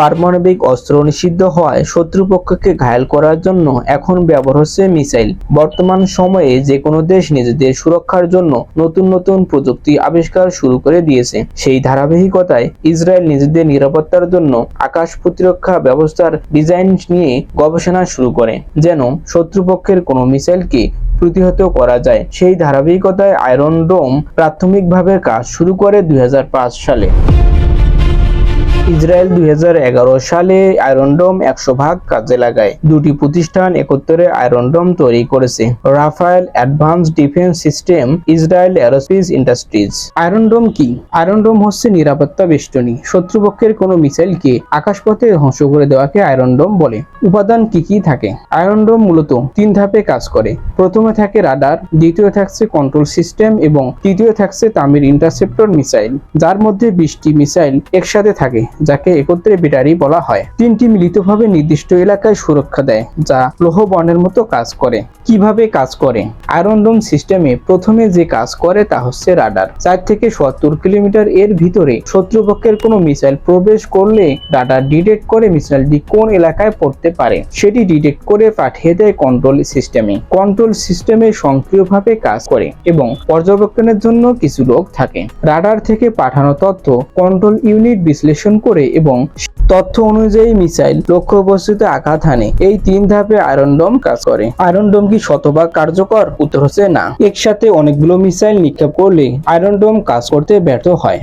পারমাণবিক অস্ত্র নিষিদ্ধ হওয়ায় শত্রুপক্ষকে ঘায়েল করার জন্য এখন ব্যবহার হচ্ছে মিসাইল। বর্তমান সময়ে যে কোনো দেশ নিজেদের সুরক্ষার জন্য নতুন নতুন প্রযুক্তি আবিষ্কার শুরু করে দিয়েছে। সেই ধারাবাহিকতায় ইসরায়েল নিজেদের নিরাপত্তার জন্য আকাশ প্রতিরক্ষা ব্যবস্থার ডিজাইন নিয়ে গবেষণা শুরু করে, যেন শত্রুপক্ষের কোনো মিসাইলকে প্রতিহত করা যায়। সেই ধারাবাহিকতায় আয়রন ডোম প্রাথমিকভাবে কাজ শুরু করে দুই হাজার পাঁচ সালে। ইসরায়েল দুই হাজার এগারো সালে আয়রন ডোম একশো ভাগ কাজে লাগায়। দুটি প্রতিষ্ঠান একত্রে আয়রন ডোম তৈরি করেছে। Rafael advance defence system Israel aerospace industries iron dome কি? আয়রন ডোম হচ্ছে নিরাপত্তা বেষ্টনী। শত্রুপক্ষের কোনো মিসাইলকে আকাশপথে ধ্বংস করে দেওয়াকে আয়রন ডোম বলে। উপাদান কি কি থাকে? আয়রন ডোম মূলত তিন ধাপে কাজ করে। প্রথমে থাকে রাডার দ্বিতীয় থাকছে কন্ট্রোল সিস্টেম এবং তৃতীয় থাকছে তামির ইন্টারসেপ্টর মিসাইল যার মধ্যে বিশটি মিসাইল একসাথে থাকে, যাকে একত্রে ব্যাটারি বলা হয়। তিনটি মিলিতভাবে নির্দিষ্ট এলাকায় সুরক্ষা দেয়, যা লৌহ বর্ণের মতো কাজ করে। কীভাবে কাজ করে? আয়রন ডোম সিস্টেমে প্রথমে যে কাজ করে তা হচ্ছে রাডার চার থেকে সত্তর কিলোমিটার এর ভিতরে শত্রুপক্ষের কোনো মিসাইল প্রবেশ করলে রাডার ডিটেক্ট করে মিসাইলটি কোন এলাকায় পড়তে পারে। সেটি ডিটেক্ট করে পাঠিয়ে দেয় কন্ট্রোল সিস্টেমে কন্ট্রোল সিস্টেমে সক্রিয়ভাবে কাজ করে এবং পর্যবেক্ষণের জন্য কিছু লোক থাকে। রাডার থেকে পাঠানো তথ্য কন্ট্রোল ইউনিট বিশ্লেষণ করে এবং তথ্য অনুযায়ী মিসাইল লক্ষ্য লক্ষ্যবস্তুতে আঘাত হানে। এই তিন ধাপে আয়রন ডোম কাজ করে। আয়রন ডোম কি শতভাগ কার্যকর? উত্তর হচ্ছে না। একসাথে অনেকগুলো মিসাইল নিক্ষেপ করলে আয়রন ডোম কাজ করতে ব্যর্থ হয়।